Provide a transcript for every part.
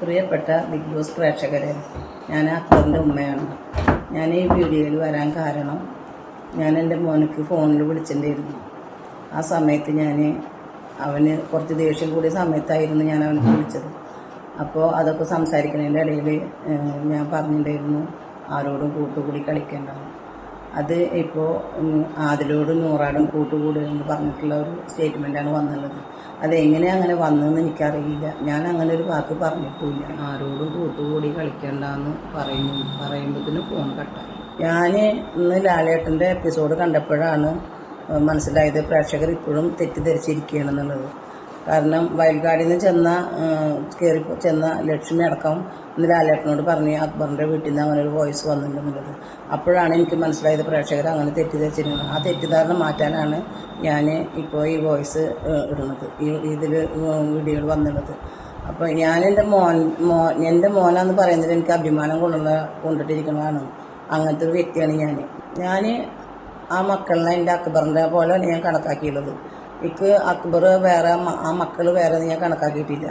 പ്രിയപ്പെട്ട big boss പ്രേക്ഷകരെ ഞാൻ അക്ബറിന്റെ ഉമ്മയാണ്. ഞാൻ ഈ വീഡിയോയിൽ വരാൻ കാരണം ഞാൻ എന്റെ മോനക്ക് ഫോണിൽ വിളിച്ചിട്ടുണ്ടായിരുന്നു. ആ സമയത്ത് ഞാൻ അവന് കുറച്ച് ദേഷ്യം കൂടിയ സമയത്തായിരുന്നു ഞാൻ അവനെ വിളിച്ചത്. അപ്പോൾ അതൊക്കെ സംസാരിക്കുന്നതിന്റെ ഇടയിൽ ഞാൻ പറഞ്ഞിട്ടുണ്ടായിരുന്നു ആരോടും കൂട്ടുകൂടി കളിക്കേണ്ടത് അത് ഇപ്പോൾ ആതിലോടും നൂറാടും കൂട്ടുകൂടുമെന്ന് പറഞ്ഞിട്ടുള്ള ഒരു സ്റ്റേറ്റ്മെന്റാണ് വന്നുള്ളത്. അതെങ്ങനെ അങ്ങനെ വന്നതെന്ന് എനിക്കറിയില്ല. ഞാൻ അങ്ങനെ ഒരു വാക്ക് പറഞ്ഞിട്ടില്ല ആരോടും കൂട്ടുകൂടി കളിക്കണ്ടെന്ന് പറയുന്നു. പറയുമ്പോഴത്തേനും ഫോൺ കട്ടായി. ഞാൻ ഇന്ന് ലാലേട്ടന്റെ എപ്പിസോഡ് കണ്ടപ്പോഴാണ് മനസ്സിലായത് പ്രേക്ഷകർ ഇപ്പോഴും തെറ്റിദ്ധരിച്ചിരിക്കുകയാണെന്നുള്ളത്. കാരണം വയൽക്കാടിൽ നിന്ന് ചെന്ന കയറി ചെന്ന ലക്ഷ്മി അടക്കം ഇന്ന് ലാലേട്ടനോട് പറഞ്ഞ് അക്ബറിന്റെ വീട്ടിൽ നിന്ന് അങ്ങനെ ഒരു വോയിസ് വന്നിട്ടുണ്ടെന്നുള്ളത്. അപ്പോഴാണ് എനിക്ക് മനസ്സിലായത് പ്രേക്ഷകർ അങ്ങനെ തെറ്റിദ്ധരിച്ചിരുന്നത്. ആ തെറ്റിദ്ധാരണ മാറ്റാനാണ് ഞാൻ ഇപ്പോൾ ഈ വോയിസ് ഇടുന്നത്. ഈ ഇതിൽ വീഡിയോകൾ വന്നിടുന്നത് അപ്പോൾ ഞാൻ എന്റെ മോൻ മോ എന്റെ മോനാന്ന് പറയുന്നത് എനിക്ക് അഭിമാനം കൊണ്ടുള്ള കൊണ്ടിട്ടിരിക്കുന്നതാണ്. അങ്ങനത്തെ ഒരു വ്യക്തിയാണ് ഞാൻ ഞാൻ ആ മക്കളിനെ എന്റെ അക്ബറിന്റെ പോലെ ഞാൻ കണക്കാക്കിയുള്ളത് എനിക്ക് അക്ബർ വേറെ ആ മക്കൾ വേറെ ഞാൻ കണക്കാക്കിയിട്ടില്ല.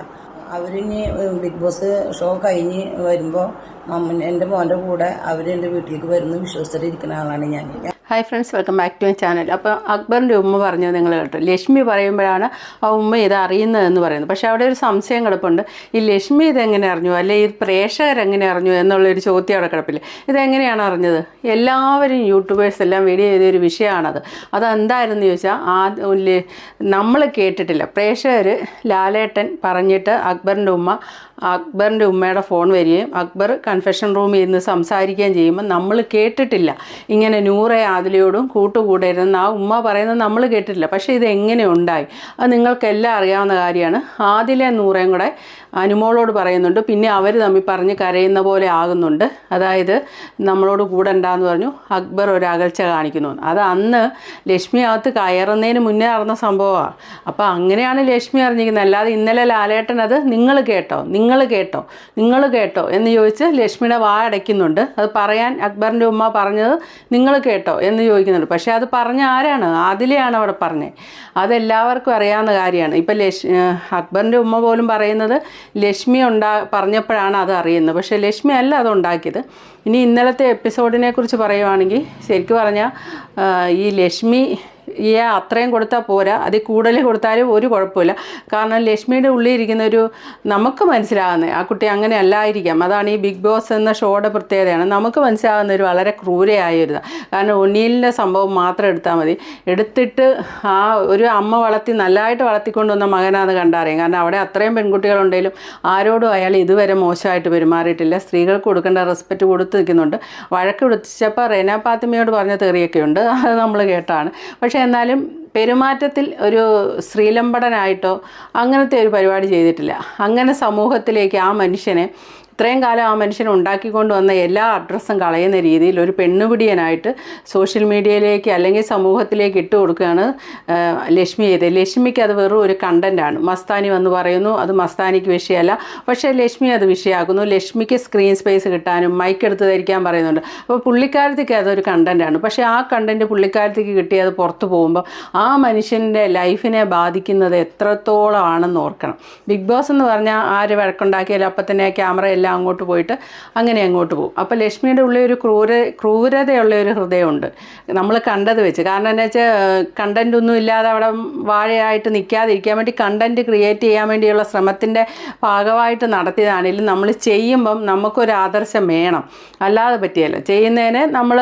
അവരിനി ബിഗ് ബോസ് ഷോ കഴിഞ്ഞ് വരുമ്പോൾ മമ്മ എന്റെ മോന്റെ കൂടെ അവരെന്റെ വീട്ടിലേക്ക് വരുന്ന വിശ്വസിച്ചിട്ട് ഇരിക്കുന്ന ആളാണ് ഞാൻ. Hi friends welcome back to my channel അപ്പോൾ അക്ബറിന്റെ ഉമ്മ പറഞ്ഞത് നിങ്ങൾ കേട്ടു ലക്ഷ്മി പറയുമ്പോഴാണ് ആ ഉമ്മ ഇത് അറിയുന്നതെന്ന് പറയുന്നത്. പക്ഷെ അവിടെ ഒരു സംശയം കിടപ്പുണ്ട്. ഈ ലക്ഷ്മി ഇതെങ്ങനെ അറിഞ്ഞു? അല്ലെ ഈ പ്രേക്ഷകരെങ്ങനെ അറിഞ്ഞു എന്നുള്ളൊരു ചോദ്യം അവിടെ കിടപ്പില്ല? ഇതെങ്ങനെയാണ് അറിഞ്ഞത്? എല്ലാവരും യൂട്യൂബേഴ്സ് എല്ലാം വീഡിയോ ചെയ്തൊരു വിഷയമാണത്. അതെന്തായിരുന്നു ചോദിച്ചാൽ ആ നമ്മൾ കേട്ടിട്ടില്ല. പ്രേക്ഷകർ ലാലേട്ടൻ പറഞ്ഞിട്ട് അക്ബറിന്റെ ഉമ്മ അക്ബറിന്റെ ഉമ്മയുടെ ഫോൺ വരികയും അക്ബർ കൺഫെഷൻ റൂമിൽ നിന്ന് സംസാരിക്കുകയും ചെയ്യുമ്പോൾ നമ്മൾ കേട്ടിട്ടില്ല. ഇങ്ങനെ നൂറെ ആദിലയോടും കൂട്ടുകൂടരുതെന്ന് ആ ഉമ്മ പറയുന്നത് നമ്മൾ കേട്ടിട്ടില്ല. പക്ഷേ ഇത് എങ്ങനെ ഉണ്ടായി? അത് നിങ്ങൾക്കെല്ലാം അറിയാവുന്ന കാര്യമാണ്. ആദിലെ നൂറേയും കൂടെ അനുമോളോട് പറയുന്നുണ്ട്. പിന്നെ അവർ തമ്മിൽ പറഞ്ഞ് കരയുന്ന പോലെ ആകുന്നുണ്ട്. അതായത് നമ്മളോട് കൂടണ്ടെന്ന് പറഞ്ഞു. അക്ബർ ഒരു അകൽച്ച കാണിക്കുന്നു. അത് അന്ന് ലക്ഷ്മി അകത്ത് കയറുന്നതിന് മുന്നേ നടന്ന സംഭവമാണ് അപ്പോൾ അങ്ങനെയാണ് ലക്ഷ്മി അറിഞ്ഞിരിക്കുന്നത്. അല്ലാതെ ഇന്നലെ ലാലേട്ടൻ അത് നിങ്ങൾ കേട്ടോ നിങ്ങൾ കേട്ടോ നിങ്ങൾ കേട്ടോ എന്ന് ചോദിച്ച് ലക്ഷ്മിയുടെ വാ അടയ്ക്കുന്നുണ്ട്. അത് പറയാൻ അക്ബറിന്റെ ഉമ്മ പറഞ്ഞത് നിങ്ങൾ കേട്ടോ എന്ന് ചോദിക്കുന്നുണ്ട്. പക്ഷേ അത് പറഞ്ഞ ആരാണ്? ആദിലെയാണ് അവിടെ പറഞ്ഞത്. അതെല്ലാവർക്കും അറിയാവുന്ന കാര്യമാണ്. ഇപ്പം ലക്ഷ് അക്ബറിന്റെ ഉമ്മ പോലും പറയുന്നത് ലക്ഷ്മി ഉണ്ടാ പറഞ്ഞപ്പോഴാണ് അത് അറിയുന്നത്. പക്ഷേ ലക്ഷ്മി അല്ല അത് ഉണ്ടാക്കിയത്. ഇനി ഇന്നലത്തെ എപ്പിസോഡിനെ കുറിച്ച് പറയുവാണെങ്കിൽ ശരിക്കും പറഞ്ഞാൽ ഈ ലക്ഷ്മി ഈ അത്രയും കൊടുത്താൽ പോരാ. അതിൽ കൂടുതൽ കൊടുത്താലും ഒരു കുഴപ്പമില്ല. കാരണം ലക്ഷ്മിയുടെ ഉള്ളിൽ ഇരിക്കുന്ന ഒരു നമുക്ക് മനസ്സിലാകുന്നത് ആ കുട്ടി അങ്ങനെ അല്ലായിരിക്കാം. അതാണ് ഈ ബിഗ് ബോസ് എന്ന ഷോയുടെ പ്രത്യേകതയാണ്. നമുക്ക് മനസ്സിലാകുന്ന ഒരു വളരെ ക്രൂരയായ കാരണം ഉണ്ണിയിലിന്റെ സംഭവം മാത്രം എടുത്താൽ മതി. എടുത്തിട്ട് ആ ഒരു അമ്മ വളർത്തി നല്ലതായിട്ട് വളർത്തിക്കൊണ്ടുവന്ന മകനാന്ന് കണ്ടറിയാം. കാരണം അവിടെ അത്രയും പെൺകുട്ടികളുണ്ടെങ്കിലും ആരോടും അയാൾ ഇതുവരെ മോശമായിട്ട് പെരുമാറിയിട്ടില്ല. സ്ത്രീകൾക്ക് കൊടുക്കേണ്ട റെസ്പെക്റ്റ് കൊടുത്ത് നിൽക്കുന്നുണ്ട് വഴക്ക് വിളിച്ചപ്പോൾ റെന പാത്തിമയോട് പറഞ്ഞ തെറിയൊക്കെ ഉണ്ട് അത് നമ്മൾ കേട്ടാണ്. പക്ഷേ എന്നാലും പെരുമാറ്റത്തിൽ ഒരു ശ്രീലംബടനായിട്ടോ അങ്ങനത്തെ ഒരു പരിപാടി ചെയ്തിട്ടില്ല. അങ്ങനെ സമൂഹത്തിലേക്ക് ആ മനുഷ്യനെ ഇത്രയും കാലം ആ മനുഷ്യൻ ഉണ്ടാക്കിക്കൊണ്ട് വന്ന എല്ലാ അഡ്രസ്സും കളയുന്ന രീതിയിൽ ഒരു പെണ്ണുപിടിയനായിട്ട് സോഷ്യൽ മീഡിയയിലേക്ക് അല്ലെങ്കിൽ സമൂഹത്തിലേക്ക് ഇട്ട് കൊടുക്കുകയാണ് ലക്ഷ്മി ചെയ്തത്. ലക്ഷ്മിക്ക് അത് വെറും ഒരു കണ്ടന്റാണ് മസ്താനി വന്ന് പറയുന്നു അത് മസ്താനിക്ക് വിഷയമല്ല. പക്ഷേ ലക്ഷ്മി അത് വിഷയമാക്കുന്നു. ലക്ഷ്മിക്ക് സ്ക്രീൻ സ്പേസ് കിട്ടാനും മൈക്ക് എടുത്ത് ധരിക്കാൻ പറയുന്നുണ്ട്. അപ്പോൾ പുള്ളിക്കാരത്തേക്ക് അതൊരു കണ്ടന്റാണ് പക്ഷേ ആ കണ്ടന്റ് പുള്ളിക്കാരത്തേക്ക് കിട്ടിയത് പുറത്തു പോകുമ്പോൾ ആ മനുഷ്യന്റെ ലൈഫിനെ ബാധിക്കുന്നത് എത്രത്തോളം ആണെന്ന് ഓർക്കണം. ബിഗ് ബോസ് എന്ന് പറഞ്ഞാൽ ആര് വഴക്കുണ്ടാക്കിയാലും അപ്പം തന്നെ ക്യാമറ എല്ലാം അങ്ങോട്ട് പോയിട്ട് അങ്ങനെ അങ്ങോട്ട് പോകും. അപ്പോൾ ലക്ഷ്മിയുടെ ഉള്ളിൽ ഒരു ക്രൂര ക്രൂരതയുള്ള ഒരു ഹൃദയമുണ്ട്. നമ്മൾ കണ്ടത് വെച്ച്. കാരണം എന്താ വെച്ചാൽ കണ്ടന്റ് ഒന്നും ഇല്ലാതെ അവിടെ വാഴയായിട്ട് നിൽക്കാതിരിക്കാൻ വേണ്ടി കണ്ടന്റ് ക്രിയേറ്റ് ചെയ്യാൻ വേണ്ടിയുള്ള ശ്രമത്തിന്റെ ഭാഗമായിട്ട് നടത്തിയതാണെങ്കിലും നമ്മൾ ചെയ്യുമ്പം നമുക്കൊരു ആദർശം വേണം. അല്ലാതെ പറ്റിയല്ല. ചെയ്യുന്നതിന് നമ്മൾ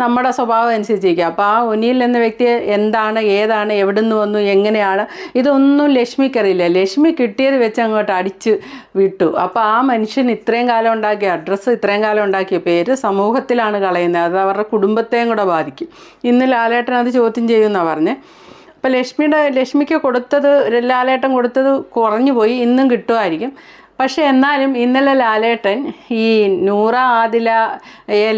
നമ്മുടെ സ്വഭാവം അനുസരിച്ചിരിക്കുക. അപ്പോൾ ആ ഒനിയിൽ എന്ന വ്യക്തി എന്താണ് ഏതാണ് എവിടുന്ന് വന്നു എങ്ങനെയാണ് ഇതൊന്നും ലക്ഷ്മിക്കറിയില്ല. ലക്ഷ്മി കിട്ടിയത് വെച്ച് അങ്ങോട്ട് അടിച്ച് വിട്ടു. അപ്പോൾ ആ മനുഷ്യൻ ഇത്രയും കാലം ഉണ്ടാക്കിയ അഡ്രസ്സ് ഇത്രയും കാലം ഉണ്ടാക്കിയ പേര് സമൂഹത്തിലാണ് കളയുന്നത്. അത് അവരുടെ കുടുംബത്തെയും കൂടെ ബാധിക്കും. ഇന്ന് ലാലേട്ടൻ അത് ചോദ്യം ചെയ്യുമെന്നാണ് പറഞ്ഞത് അപ്പോൾ ലക്ഷ്മിയുടെ ലക്ഷ്മിക്ക് കൊടുത്തത് ലാലേട്ടൻ കൊടുത്തത് കുറഞ്ഞു പോയി ഇന്നും കിട്ടുമായിരിക്കും. പക്ഷേ എന്നാലും ഇന്നലെ ലാലേട്ടൻ ഈ നൂറ ആദില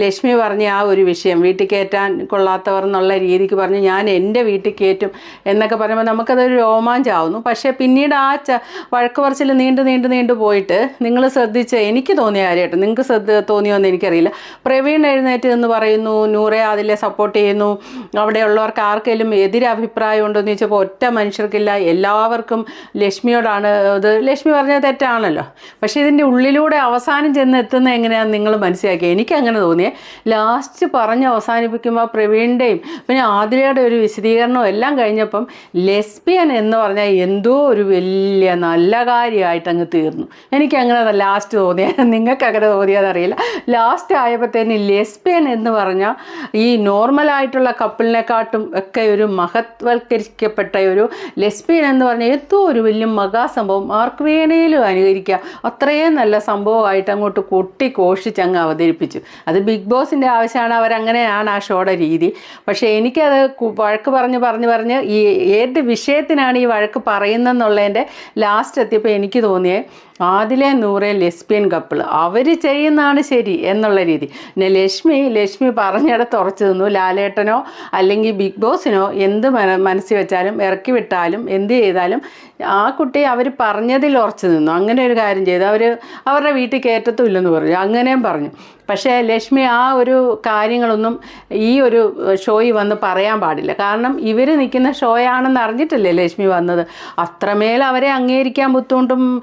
ലക്ഷ്മി പറഞ്ഞ ആ ഒരു വിഷയം വീട്ടിൽ കയറ്റാൻ കൊള്ളാത്തവർ എന്നുള്ള രീതിക്ക് പറഞ്ഞ് ഞാൻ എന്റെ വീട്ടിൽ കയറ്റും എന്നൊക്കെ പറയുമ്പോൾ നമുക്കതൊരു രോമാഞ്ചാവുന്നു പക്ഷേ പിന്നീട് ആ ച വഴക്ക് പറച്ചിൽ നീണ്ടു നീണ്ടു നീണ്ടു പോയിട്ട് നിങ്ങൾ ശ്രദ്ധിച്ച് എനിക്ക് തോന്നിയ കാര്യമായിട്ട് നിങ്ങൾക്ക് ശ്രദ്ധ തോന്നിയോന്ന് എനിക്കറിയില്ല. പ്രവീൺ എഴുന്നേറ്റ് എന്ന് പറയുന്നു നൂറെ അതിലെ സപ്പോർട്ട് ചെയ്യുന്നു. അവിടെയുള്ളവർക്ക് ആർക്കെങ്കിലും എതിരഭിപ്രായം ഉണ്ടോ എന്ന് ചോദിച്ചപ്പോൾ ഒറ്റ മനുഷ്യർക്കില്ല എല്ലാവർക്കും ലക്ഷ്മിയോടാണ് ഇത്. ലക്ഷ്മി പറഞ്ഞത് തെറ്റാണല്ലോ. പക്ഷേ ഇതിന്റെ ഉള്ളിലൂടെ അവസാനം ചെന്ന് എത്തുന്ന എങ്ങനെയാണെന്ന് നിങ്ങൾ മനസ്സിലാക്കി എനിക്ക് അങ്ങനെ തോന്നിയേ. ലാസ്റ്റ് പറഞ്ഞ് അവസാനിപ്പിക്കുമ്പോൾ പ്രവീണിന്റെയും പിന്നെ ആതിരയുടെ ഒരു വിശദീകരണവും എല്ലാം കഴിഞ്ഞപ്പം ലെസ്ബിയൻ എന്ന് പറഞ്ഞാൽ എന്തോ ഒരു വലിയ നല്ല കാര്യമായിട്ട് അങ്ങ് തീർന്നു. എനിക്ക് അങ്ങനെ ലാസ്റ്റ് തോന്നിയ. നിങ്ങൾക്ക് അങ്ങനെ തോന്നിയതറിയില്ല ലാസ്റ്റ് ആയപ്പോഴത്തേന് ലെസ്ബിയൻ എന്ന് പറഞ്ഞാൽ ഈ നോർമലായിട്ടുള്ള കപ്പിളിനെക്കാട്ടും ഒക്കെ ഒരു മഹത്വൽക്കരിക്കപ്പെട്ട ഒരു ലെസ്ബിയൻ എന്ന് പറഞ്ഞാൽ എന്തോ ഒരു വലിയ മഹാസംഭവം. ആർക്ക് വേണേലും അനുകരിക്കാം. അത്രയും നല്ല സംഭവമായിട്ട് അങ്ങോട്ട് കൊട്ടി കോഷിച്ച് അങ്ങ് അവതരിപ്പിച്ചു. അത് ബിഗ് ബോസിന്റെ ആവശ്യമാണ് അവരങ്ങനെയാണ് ആ ഷോയുടെ രീതി. പക്ഷേ എനിക്കത് വഴക്ക് പറഞ്ഞ് പറഞ്ഞ് പറഞ്ഞ് ഈ ഏത് വിഷയത്തിനാണ് ഈ വഴക്ക് പറയുന്നതെന്നുള്ളതിന്റെ ലാസ്റ്റ് എത്തിയപ്പോൾ എനിക്ക് തോന്നിയേ ആദിലെ നൂറെ ലെസ്ബിയൻ കപ്പിൾ അവർ ചെയ്യുന്നതാണ് ശരി എന്നുള്ള രീതി. പിന്നെ ലക്ഷ്മി ലക്ഷ്മി പറഞ്ഞിടത്ത് ഉറച്ചു നിന്നു ലാലേട്ടനോ അല്ലെങ്കിൽ ബിഗ് ബോസിനോ എന്ത് മന- മനസ്സിൽ വെച്ചാലും ഇറക്കി വിട്ടാലും എന്ത് ചെയ്താലും ആ കുട്ടി അവർ പറഞ്ഞതിൽ ഉറച്ചു നിന്നു. അങ്ങനെ ഒരു കാര്യം ചെയ്തു. അവർ അവരുടെ വീട്ടിൽ കയറ്റത്തും ഇല്ലെന്ന് പറഞ്ഞു. അങ്ങനെയും പറഞ്ഞു. പക്ഷേ ലക്ഷ്മി ആ ഒരു കാര്യങ്ങളൊന്നും ഈ ഒരു ഷോയിൽ വന്ന് പറയാൻ പാടില്ല. കാരണം ഇവർ നിൽക്കുന്ന ഷോയാണെന്ന് അറിഞ്ഞിട്ടില്ലേ ലക്ഷ്മി വന്നത്? അത്രമേൽ അവരെ അംഗീകരിക്കാൻ ബുദ്ധിമുട്ടും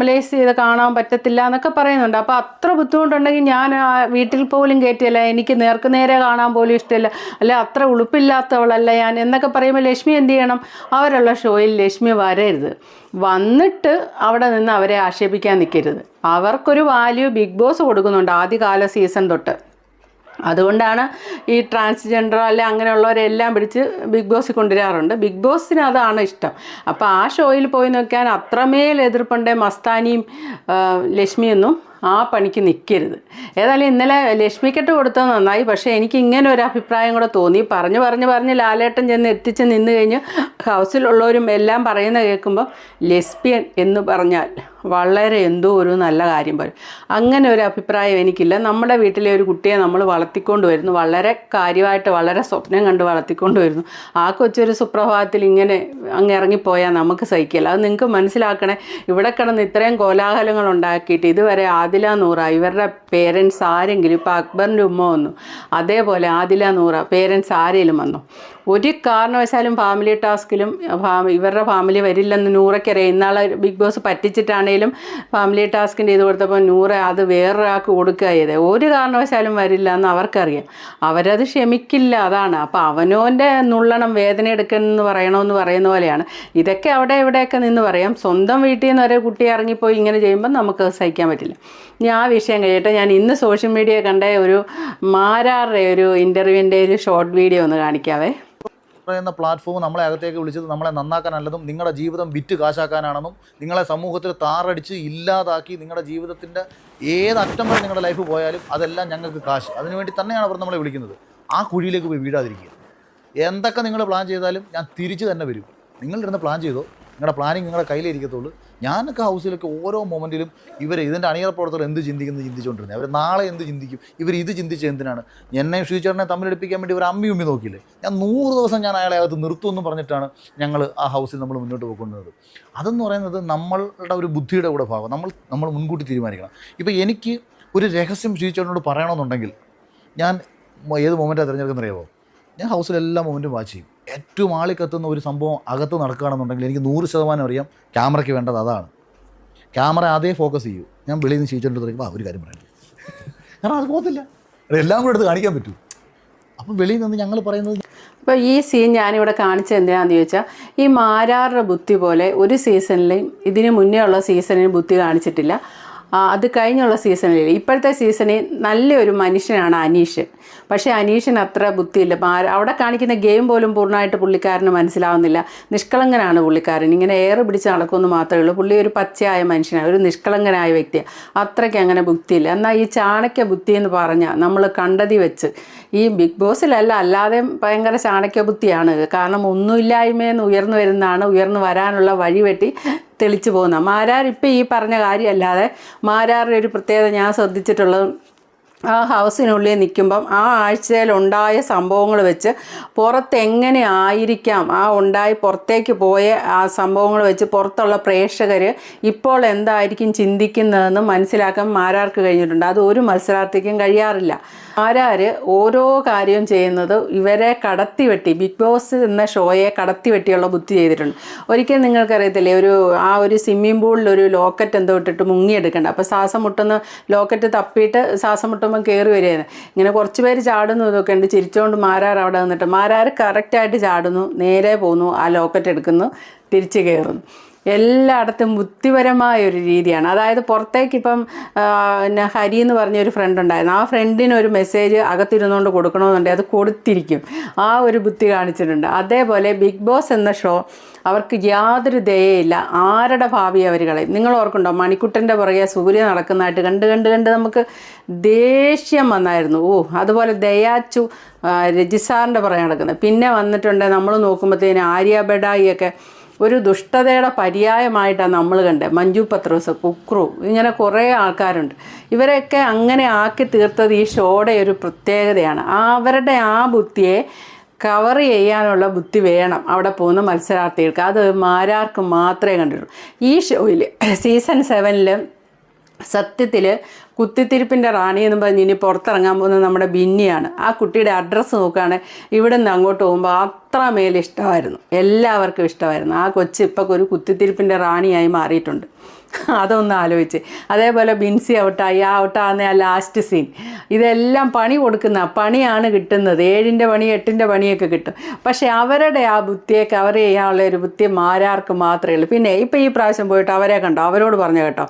നോർമലൈസ് ചെയ്ത് കാണാൻ പറ്റത്തില്ല എന്നൊക്കെ പറയുന്നുണ്ട്. അപ്പോൾ അത്ര ബുദ്ധിമുട്ടുണ്ടെങ്കിൽ ഞാൻ ആ വീട്ടിൽ പോലും കയറ്റിയല്ല എനിക്ക് നേർക്ക് നേരെ കാണാൻ പോലും ഇഷ്ടമില്ല അല്ലെ അത്ര ഉളുപ്പില്ലാത്തവളല്ല ഞാൻ എന്നൊക്കെ പറയുമ്പോൾ ലക്ഷ്മി എന്ത് ചെയ്യണം? അവരുള്ള ഷോയിൽ ലക്ഷ്മി വരരുത്. വന്നിട്ട് അവിടെ നിന്ന് അവരെ ആക്ഷേപിക്കാൻ നിൽക്കരുത്. അവർക്കൊരു വാല്യൂ ബിഗ് ബോസ് കൊടുക്കുന്നുണ്ട് ആദ്യകാല സീസൺ തൊട്ട്. അതുകൊണ്ടാണ് ഈ ട്രാൻസ്ജെൻഡർ അല്ലെ അങ്ങനെയുള്ളവരെല്ലാം പിടിച്ച് ബിഗ് ബോസ് കൊണ്ടുവരാറുണ്ട്. ബിഗ് ബോസിന് അതാണ് ഇഷ്ടം. അപ്പോൾ ആ ഷോയിൽ പോയി നോക്കിയാൽ അത്രമേൽ എതിർപ്പുണ്ട് മസ്താനിയും ലക്ഷ്മിയൊന്നും ആ പണിക്ക് നിൽക്കരുത്. ഏതായാലും ഇന്നലെ ലക്ഷ്മിക്കെട്ട് കൊടുത്തത് നന്നായി. പക്ഷേ എനിക്ക് ഇങ്ങനെ ഒരു അഭിപ്രായം കൂടെ തോന്നി. പറഞ്ഞു പറഞ്ഞ് പറഞ്ഞ് ലാലേട്ടൻ ചെന്ന് എത്തിച്ച് നിന്ന് കഴിഞ്ഞ് ഹൗസിലുള്ളവരും എല്ലാം പറയുന്ന കേൾക്കുമ്പോൾ ലെസ്ബിയൻ എന്ന് പറഞ്ഞാൽ വളരെ എന്തോ ഒരു നല്ല കാര്യം പോലെ അങ്ങനെ ഒരു അഭിപ്രായം എനിക്കില്ല. നമ്മുടെ വീട്ടിലെ ഒരു കുട്ടിയെ നമ്മൾ വളർത്തിക്കൊണ്ട് വരുന്നു വളരെ കാര്യമായിട്ട് വളരെ സ്വപ്നം കണ്ട് വളർത്തിക്കൊണ്ട് വരുന്നു ആ കൊച്ചൊരു സുപ്രഭാതത്തിൽ ഇങ്ങനെ അങ്ങ് ഇറങ്ങിപ്പോയാൽ നമുക്ക് സഹിക്കില്ല. അത് നിങ്ങൾക്ക് മനസ്സിലാക്കണേ. ഇവിടെ കിടന്ന് ഇത്രയും കോലാഹലങ്ങൾ ഉണ്ടാക്കിയിട്ട് ഇതുവരെ ആദില നൂറ ഇവരുടെ പേരൻസ് ആരെങ്കിലും ഇപ്പോൾ അക്ബറിന്റെ ഉമ്മ വന്നു. അതേപോലെ ആദില നൂറ പേരൻസ് ആരെങ്കിലും വന്നു? ഒരു കാരണവശാലും ഫാമിലി ടാസ്കിലും ഇവരുടെ ഫാമിലി വരില്ലെന്ന് നൂറയ്ക്കറിയാം. ഇന്നാളെ ബിഗ് ബോസ് പറ്റിച്ചിട്ടാണേലും ഫാമിലി ടാസ്കിന്റെ ഇത് കൊടുത്തപ്പോൾ നൂറ അത് വേറൊരാൾക്ക് കൊടുക്കുക ചെയ്തത് ഒരു കാരണവശാലും വരില്ല എന്ന് അവർക്കറിയാം. അവരത് ക്ഷമിക്കില്ല അതാണ്. അപ്പോൾ അവനോന്റെ നുള്ളണം വേദന എടുക്കണമെന്ന് പറയണമെന്ന് പറയുന്ന പോലെയാണ്. ഇതൊക്കെ അവിടെ ഇവിടെയൊക്കെ നിന്ന് പറയാം. സ്വന്തം വീട്ടിൽ നിന്ന് ഒരു കുട്ടി ഇറങ്ങിപ്പോയി ഇങ്ങനെ ചെയ്യുമ്പോൾ നമുക്ക് സഹിക്കാൻ പറ്റില്ല. ഞാൻ ആ വിഷയം കഴിയട്ടെ. ഞാൻ ഇന്ന് സോഷ്യൽ മീഡിയ കണ്ട ഒരു മാരാറുടെ ഒരു ഇന്റർവ്യൂവിന്റെ ഒരു ഷോർട്ട് വീഡിയോ ഒന്ന് കാണിക്കാവേ. പറയുന്ന പ്ലാറ്റ്ഫോം നമ്മളെ അകത്തേക്ക് വിളിച്ചത് നമ്മളെ നന്നാക്കാനല്ലതും നിങ്ങളുടെ ജീവിതം വിറ്റ് കാശാക്കാനാണെന്നും നിങ്ങളെ സമൂഹത്തിൽ താറടിച്ച് ഇല്ലാതാക്കി നിങ്ങളുടെ ജീവിതത്തിന്റെ ഏതറ്റം വരെ നിങ്ങളുടെ ലൈഫ് പോയാലും അതെല്ലാം ഞങ്ങൾക്ക് കാശ്. അതിനുവേണ്ടി തന്നെയാണ് അവർ നമ്മളെ വിളിക്കുന്നത്. ആ കുഴിയിലേക്ക് പോയി വീഴാതിരിക്കുക. എന്തൊക്കെ നിങ്ങൾ പ്ലാൻ ചെയ്താലും ഞാൻ തിരിച്ചു തന്നെ വരും. നിങ്ങളിരുന്ന് പ്ലാൻ ചെയ്തോ നിങ്ങളുടെ പ്ലാനിങ് നിങ്ങളുടെ കയ്യിലിരിക്കത്തുള്ളൂ ഞാനൊക്കെ ഹൗസിലൊക്കെ ഓരോ മൊമെന്റിലും ഇവർ ഇതിന്റെ അണിയറ പ്രവർത്തകർ എന്ത് ചിന്തിക്കുന്നത് ചിന്തിച്ചുകൊണ്ടിരുന്നത് അവർ നാളെ എന്ത് ചിന്തിക്കും? ഇവർ ഇത് ചിന്തിച്ച് എന്തിനാണ്? എന്നെയും ഫ്യൂച്ചറിനെ തമ്മിലെടുപ്പിക്കാൻ വേണ്ടി ഇവർ അമ്മി ഉമ്മി നോക്കിയില്ലേ? ഞാൻ നൂറ് ദിവസം ഞാൻ അയാളെ അകത്ത് നിർത്തുമെന്ന് പറഞ്ഞിട്ടാണ് ഞങ്ങൾ ആ ഹൗസിൽ നമ്മൾ മുന്നോട്ട് പോയിക്കൊണ്ടിരുന്നത്. അതെന്ന് പറയുന്നത് നമ്മളുടെ ഒരു ബുദ്ധിയുടെ കൂടെ ഭാഗം. നമ്മൾ നമ്മൾ മുൻകൂട്ടി തീരുമാനിക്കണം. ഇപ്പോൾ എനിക്ക് ഒരു രഹസ്യം ശ്രീചേട്ടനോട് പറയണമെന്നുണ്ടെങ്കിൽ ഞാൻ ഏത് മൊമെന്റാണ് തിരഞ്ഞെടുക്കുന്നറിയാമോ ഞാൻ ഹൗസിൽ എല്ലാ മൊമെന്റും വാച്ച് ചെയ്യും. ഏറ്റവും ആളിക്കത്തുന്ന ഒരു സംഭവം അകത്ത് നടക്കുകയാണെന്നുണ്ടെങ്കിൽ എനിക്ക് നൂറ് ശതമാനം അറിയാം ക്യാമറയ്ക്ക് വേണ്ടത് അതാണ്. ക്യാമറ അതേ ഫോക്കസ് ചെയ്യൂ. ഞാൻ വെളിയിൽ നിന്ന് ക്ഷീച്ചിട്ട് തുടങ്ങി ആ ഒരു കാര്യം പറയണം കാരണം അത് പോകത്തില്ല. എല്ലാം കൂടെ എടുത്ത് കാണിക്കാൻ പറ്റൂ. അപ്പം വെളിയിൽ നിന്ന് ഞങ്ങൾ പറയുന്നത് അപ്പോൾ ഈ സീൻ ഞാനിവിടെ കാണിച്ചത് എന്തിനാണെന്ന് ചോദിച്ചാൽ ഈ മാരാറുടെ ബുദ്ധി പോലെ ഒരു സീസണിലും ഇതിന് മുന്നേ ഉള്ള സീസണിന് ബുദ്ധി കാണിച്ചിട്ടില്ല. അത് കഴിഞ്ഞുള്ള സീസണിൽ. ഇപ്പോഴത്തെ സീസണിൽ നല്ലൊരു മനുഷ്യനാണ് അനീഷ്. പക്ഷേ അനീഷിന് അത്ര ബുദ്ധിയില്ല. അവിടെ കാണിക്കുന്ന ഗെയിം പോലും പൂർണമായിട്ട് പുള്ളിക്കാരന് മനസ്സിലാവുന്നില്ല. നിഷ്കളങ്കനാണ് പുള്ളിക്കാരൻ. ഇങ്ങനെ ഏറെ പിടിച്ച് നടക്കുമെന്ന് മാത്രമേ ഉള്ളൂ. പുള്ളി ഒരു പച്ചയായ മനുഷ്യനാണ്. ഒരു നിഷ്കളങ്കനായ വ്യക്തിയാണ്. അത്രയ്ക്ക് അങ്ങനെ ബുദ്ധിയില്ല. എന്നാൽ ഈ ചാണക്യ ബുദ്ധി എന്ന് പറഞ്ഞാൽ നമ്മൾ കണ്ടതി വെച്ച് ഈ ബിഗ് ബോസിലല്ല അല്ലാതെ ഭയങ്കര ചാണക്യ ബുദ്ധിയാണ്. കാരണം ഒന്നുമില്ലായ്മയെന്ന് ഉയർന്നു വരുന്നതാണ് ഉയർന്നു വരാനുള്ള വഴിവെട്ടി തെളിച്ചു പോകുന്നത് മാരാർ ഇപ്പം ഈ പറഞ്ഞ കാര്യമല്ലാതെ മാരാറിന്റെ ഒരു പ്രത്യേകത ഞാൻ ശ്രദ്ധിച്ചിട്ടുള്ളത് ആ ഹൗസിനുള്ളിൽ നിൽക്കുമ്പം ആ ആഴ്ചയിലുണ്ടായ സംഭവങ്ങൾ വെച്ച് പുറത്തെങ്ങനെ ആയിരിക്കാം? ആ ഉണ്ടായി പുറത്തേക്ക് പോയ ആ സംഭവങ്ങൾ വെച്ച് പുറത്തുള്ള പ്രേക്ഷകർ ഇപ്പോൾ എന്തായിരിക്കും ചിന്തിക്കുന്നതെന്ന് മനസ്സിലാക്കാൻ മാരാർക്ക് കഴിഞ്ഞിട്ടുണ്ട്. അത് ഒരു മത്സരാർത്ഥിക്കും കഴിയാറില്ല. മാരാർ ഓരോ കാര്യവും ചെയ്യുന്നത് ഇവരെ കടത്തിവെട്ടി ബിഗ് ബോസ് എന്ന ഷോയെ കടത്തിവെട്ടിയുള്ള ബുദ്ധി ചെയ്തിട്ടുണ്ട്. ഒരിക്കൽ നിങ്ങൾക്കറിയത്തില്ലേ ഒരു ആ ഒരു സ്വിമ്മിംഗ് പൂളിൽ ഒരു ലോക്കറ്റ് എന്തോ ഇട്ടിട്ട് മുങ്ങിയെടുക്കേണ്ട. അപ്പോൾ ശ്വാസം മുട്ടുന്ന ലോക്കറ്റ് തപ്പിയിട്ട് ശ്വാസം മുട്ടുമ്പോൾ കയറി വരികയാണ്. ഇങ്ങനെ കുറച്ച് പേര് ചാടുന്നു ഇതൊക്കെ ഉണ്ട്. ചിരിച്ചുകൊണ്ട് മാരാർ അവിടെ നിന്നിട്ട് മാരാർ കറക്റ്റായിട്ട് ചാടുന്നു നേരെ പോകുന്നു ആ ലോക്കറ്റ് എടുക്കുന്നു തിരിച്ച് കയറുന്നു എല്ലായിടത്തും ബുദ്ധിപരമായ ഒരു രീതിയാണ്. അതായത് പുറത്തേക്ക് ഇപ്പം പിന്നെ ഹരി എന്ന് പറഞ്ഞൊരു ഫ്രണ്ട് ഉണ്ടായിരുന്നു. ആ ഫ്രണ്ടിന് ഒരു മെസ്സേജ് അകത്തിരുന്നുകൊണ്ട് കൊടുക്കണമെന്നുണ്ടെങ്കിൽ അത് കൊടുത്തിരിക്കും. ആ ഒരു ബുദ്ധി കാണിച്ചിട്ടുണ്ട്. അതേപോലെ ബിഗ് ബോസ് എന്ന ഷോ അവർക്ക് യാതൊരു ദയയില്ല. ആരുടെ ഭാവി അവർ കളയും. നിങ്ങൾ ഓർക്കുണ്ടോ മണിക്കുട്ടന്റെ പുറകെ സൂര്യ നടക്കുന്നതായിട്ട് കണ്ട് കണ്ട് കണ്ട് നമുക്ക് ദേഷ്യം വന്നായിരുന്നു. ഓ അതുപോലെ ദയാച്ചു രജിസാറിന്റെ പുറകെ നടക്കുന്നത്. പിന്നെ വന്നിട്ടുണ്ട് നമ്മൾ നോക്കുമ്പോഴത്തേന് ആര്യ ബഡായിയൊക്കെ ഒരു ദുഷ്ടതയുടെ പര്യായമായിട്ടാണ് നമ്മൾ കണ്ടത്. മഞ്ജു പത്രോസ് കുക്രു ഇങ്ങനെ കുറേ ആൾക്കാരുണ്ട്. ഇവരെയൊക്കെ അങ്ങനെ ആക്കി തീർത്തത് ഈ ഷോയുടെ ഒരു പ്രത്യേകതയാണ്. അവരുടെ ആ ബുദ്ധിയെ കവർ ചെയ്യാനുള്ള ബുദ്ധി വേണം അവിടെ പോകുന്ന മത്സരാർത്ഥികൾക്ക്. അത് മാരാർക്ക് മാത്രമേ കണ്ടിട്ടുള്ളൂ. ഈ ഷോയിൽ സീസൺ സെവനിൽ സത്യത്തിൽ കുത്തിത്തിരിപ്പിന്റെ റാണി എന്ന് പറഞ്ഞ് ഇനി പുറത്തിറങ്ങാൻ പോകുന്നത് നമ്മുടെ ബിന്നിയാണ്. ആ കുട്ടിയുടെ അഡ്രസ്സ് നോക്കുകയാണെങ്കിൽ ഇവിടെ നിന്ന് അങ്ങോട്ട് പോകുമ്പോൾ അത്രമേൽ ഇഷ്ടമായിരുന്നു എല്ലാവർക്കും ഇഷ്ടമായിരുന്നു. ആ കൊച്ച് ഇപ്പോൾ ഒരു കുത്തിത്തിരിപ്പിന്റെ റാണിയായി മാറിയിട്ടുണ്ട്. അതൊന്ന് ആലോചിച്ച്. അതേപോലെ ബിൻസി ഔട്ടായി ആ ഔട്ടാകുന്ന ആ ലാസ്റ്റ് സീൻ ഇതെല്ലാം പണി കൊടുക്കുന്ന പണിയാണ് കിട്ടുന്നത്. ഏഴിന്റെ പണി എട്ടിന്റെ പണിയൊക്കെ കിട്ടും. പക്ഷേ അവരുടെ ആ ബുദ്ധിയെ കവർ ചെയ്യാനുള്ള ഒരു ബുദ്ധി മാരാർക്ക് മാത്രമേ ഉള്ളൂ. പിന്നെ ഇപ്പം ഈ പ്രാവശ്യം പോയിട്ട് അവരെ കണ്ടോ? അവരോട് പറഞ്ഞു കേട്ടോ.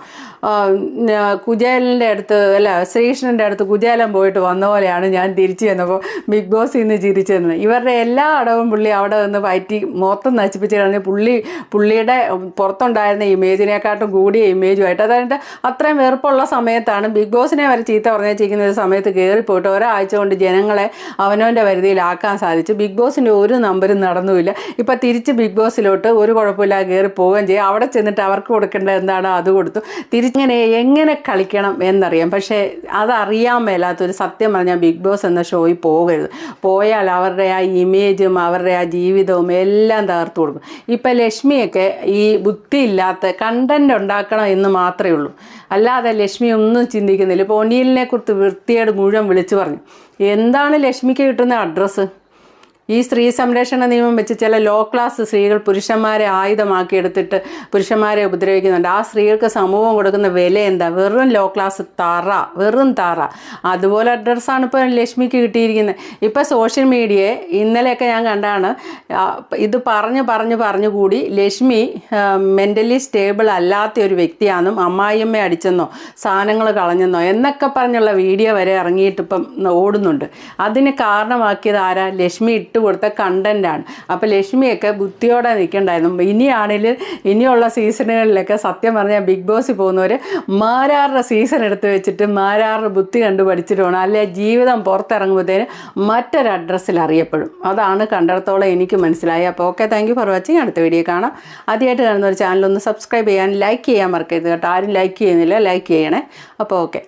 കുജേലിന്റെ അടുത്ത് അല്ല ശ്രീകൃഷ്ണന്റെ അടുത്ത് കുചേലൻ പോയിട്ട് വന്ന പോലെയാണ് ഞാൻ തിരിച്ചു ചെന്നപ്പോൾ ബിഗ് ബോസ് ഇന്ന് ചിരിച്ചു തന്നത് ഇവരുടെ എല്ലാ അടവും പുള്ളി അവിടെ നിന്ന് പറ്റി മൊത്തം നശിപ്പിച്ച് കളഞ്ഞ് പുള്ളി പുള്ളിയുടെ പുറത്തുണ്ടായിരുന്ന ഇമേജിനെക്കാട്ടും കൂടിയ ഇമേജുമായിട്ട് അതായത് അത്രയും വെറുപ്പുള്ള സമയത്താണ് ബിഗ് ബോസിനെ വരെ ചീത്ത പറഞ്ഞേച്ചിരിക്കുന്ന ഒരു സമയത്ത് കയറിപ്പോയിട്ട് ഒരാഴ്ച കൊണ്ട് ജനങ്ങളെ അവനവന്റെ വരുതിയിലാക്കാൻ സാധിച്ചു. ബിഗ് ബോസിന്റെ ഒരു നമ്പരും നടന്നുമില്ല. ഇപ്പം തിരിച്ച് ബിഗ് ബോസിലോട്ട് ഒരു കുഴപ്പമില്ലാതെ കയറി പോവുകയും ചെയ്യും. അവിടെ ചെന്നിട്ട് അവർക്ക് കൊടുക്കേണ്ടത് എന്താണോ അത് കൊടുത്തു. തിരിച്ചിങ്ങനെ എങ്ങനെ കളിക്കണം എന്നറിയാം. പക്ഷേ അതറിയാൻ മേലാത്തൊരു സത്യം പറഞ്ഞാൽ ബിഗ് ബോസ് എന്ന ഷോയിൽ പോകരുത്. പോയാൽ അവരുടെ ആ ഇമേജും അവരുടെ ആ ജീവിതവും എല്ലാം തകർത്തു കൊടുക്കും. ഇപ്പം ലക്ഷ്മിയൊക്കെ ഈ ബുദ്ധിയില്ലാത്ത കണ്ടന്റ് ഉണ്ടാക്കണം എന്ന് മാത്രമേ ഉള്ളൂ. അല്ലാതെ ലക്ഷ്മി ഒന്നും ചിന്തിക്കുന്നില്ല. ഇപ്പോൾ ഒനിയലിനെ കുറിച്ച് വൃത്തിയോട് മുഴുവൻ വിളിച്ചു പറഞ്ഞു. എന്താണ് ലക്ഷ്മിക്ക് കിട്ടുന്ന അഡ്രസ്സ് ഈ സ്ത്രീ സംരക്ഷണ നിയമം വെച്ച് ചില ലോ ക്ലാസ് സ്ത്രീകൾ പുരുഷന്മാരെ ആയുധമാക്കി എടുത്തിട്ട് പുരുഷന്മാരെ ഉപദ്രവിക്കുന്നുണ്ട്. ആ സ്ത്രീകൾക്ക് സമൂഹം കൊടുക്കുന്ന വില എന്താ? വെറും ലോ ക്ലാസ് തറ വെറും തറ. അതുപോലെ അഡ്രസ്സാണ് ഇപ്പോൾ ലക്ഷ്മിക്ക് കിട്ടിയിരിക്കുന്നത്. ഇപ്പോൾ സോഷ്യൽ മീഡിയയെ ഇന്നലെയൊക്കെ ഞാൻ കണ്ടാണ്. ഇത് പറഞ്ഞ് പറഞ്ഞ് പറഞ്ഞു കൂടി ലക്ഷ്മി മെന്റലി സ്റ്റേബിൾ അല്ലാത്ത ഒരു വ്യക്തിയാണെന്നും അമ്മായിയമ്മ അടിച്ചെന്നോ സാധനങ്ങൾ കളഞ്ഞെന്നോ എന്നൊക്കെ പറഞ്ഞുള്ള വീഡിയോ വരെ ഇറങ്ങിയിട്ട് ഇപ്പം ഓടുന്നുണ്ട്. അതിന് കാരണമാക്കിയത് ആരാ? ലക്ഷ്മി ഇട്ട് കൊടുത്ത കണ്ടന്റാണ് അപ്പോൾ ലക്ഷ്മിയൊക്കെ ബുദ്ധിയോടെ നിൽക്കണ്ടായിരുന്നു. ഇനിയാണെങ്കിൽ ഇനിയുള്ള സീസണുകളിലൊക്കെ സത്യം പറഞ്ഞാൽ ബിഗ് ബോസ് പോകുന്നവർ മാരാറുടെ സീസൺ എടുത്ത് വെച്ചിട്ട് മാരാറുടെ ബുദ്ധി കണ്ടു പഠിച്ചിട്ട് വേണം അല്ലെ ജീവിതം പുറത്തിറങ്ങുമ്പോഴത്തേന് മറ്റൊരു അഡ്രസ്സിൽ അറിയപ്പെടും. അതാണ് കണ്ടിടത്തോളം എനിക്ക് മനസ്സിലായി. അപ്പോൾ ഓക്കെ താങ്ക് ഫോർ വാച്ചിങ് അടുത്ത വീഡിയോ കാണാം. ആദ്യമായിട്ട് കാണുന്ന ഒരു ചാനലൊന്ന് സബ്സ്ക്രൈബ് ചെയ്യാൻ ലൈക്ക് ചെയ്യാൻ മറക്കരുത് കേട്ടോ. ആരും ലൈക്ക് ചെയ്യുന്നില്ല ലൈക്ക് ചെയ്യണേ. അപ്പോൾ ഓക്കെ